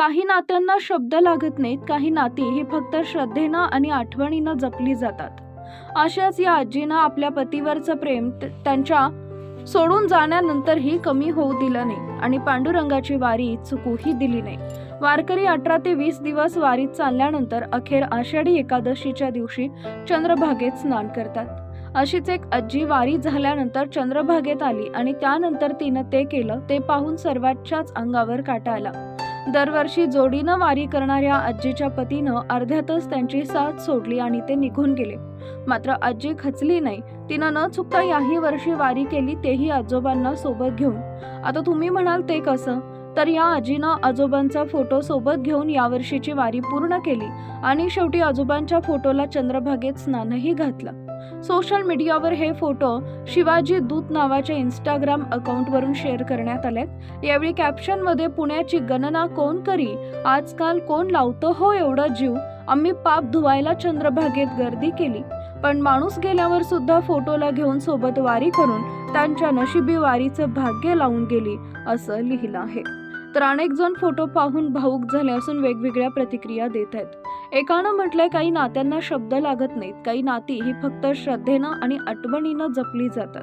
काही नात्यांना शब्द लागत नाहीत काही नाती ही फक्त श्रद्धेनं आणि आठवणीनं जपली जातात. अशाच या आजीनं आपल्या पतीवरचं प्रेम त्यांच्या सोडून जाण्यानंतरही कमी होऊ दिलं नाही आणि पांडुरंगाची वारी चुकूही दिली नाही. वारकरी अठरा ते वीस दिवस वारीत चालल्यानंतर अखेर आषाढी एकादशीच्या दिवशी चंद्रभागेत स्नान करतात. अशीच एक आजी वारी झाल्यानंतर चंद्रभागेत आली आणि त्यानंतर तिनं ते केलं ते पाहून सर्वांच्याच अंगावर काटा आला. दरवर्षी जोडीनं वारी करणाऱ्या आजीच्या पतीनं अर्ध्यातच त्यांची साथ सोडली आणि ते निघून गेले. मात्र आजी खचली नाही. तिनं न चुकता याही वर्षी वारी केली तेही आजोबांना सोबत घेऊन. आता तुम्ही म्हणाल ते कसं? तर या आजीनं आजोबांचा फोटो सोबत घेऊन यावर्षीची वारी पूर्ण केली आणि शेवटी आजोबांच्या फोटोला चंद्रभागेत स्नानही घातलं. सोशल मीडियावर हे फोटो शिवाजी दूत नावाच्या इंस्टाग्राम अकाउंटवरून शेअर करण्यात आलेत. यावेळी कॅप्शनमध्ये पुण्याची गणना कोण करी? आजकाल कोण लावतो? हो एवढा जीव. आम्ही पाप धुवायला चंद्रभागेत गर्दी केली. पण माणूस गेल्यावर सुद्धा फोटोला घेऊन सोबत वारी करून त्यांच्या नशिबी वारीचं भाग्य लावून गेली असं लिहिलं आहे. तर अनेक जण फोटो पाहून भाऊक झाले असून वेगवेगळ्या प्रतिक्रिया देत आहेत. एकानं म्हटलंय काही नात्यांना शब्द लागत नाहीत. काही नाती ही फक्त श्रद्धेनं आणि आठवणीनं जपली जातात.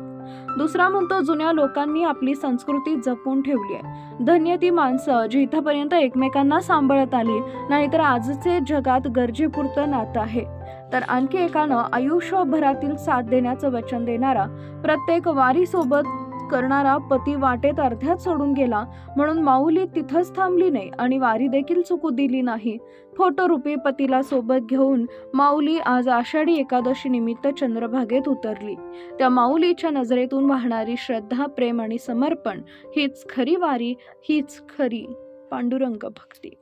दुसरा म्हणतो जुन्या लोकांनी आपली संस्कृती जपून ठेवली आहे. धन्य ती माणसं जी एकमेकांना सांभाळत आली नाहीतर आजचे जगात गरजेपुरतं नातं आहे. तर आणखी एकानं आयुष्यभरातील साथ देण्याचं वचन देणारा प्रत्येक वारीसोबत करणारा पती वाटेत अर्ध्यात सोडून गेला. म्हणून माऊली तिथंच थांबली नाही आणि वारी देखील चुकू दिली नाही. फोटोरूपी पतीला सोबत घेऊन माऊली आज आषाढी एकादशी निमित्त चंद्रभागेत उतरली. त्या माऊलीच्या नजरेतून वाहणारी श्रद्धा प्रेम आणि समर्पण हीच खरी वारी हीच खरी पांडुरंग भक्ती.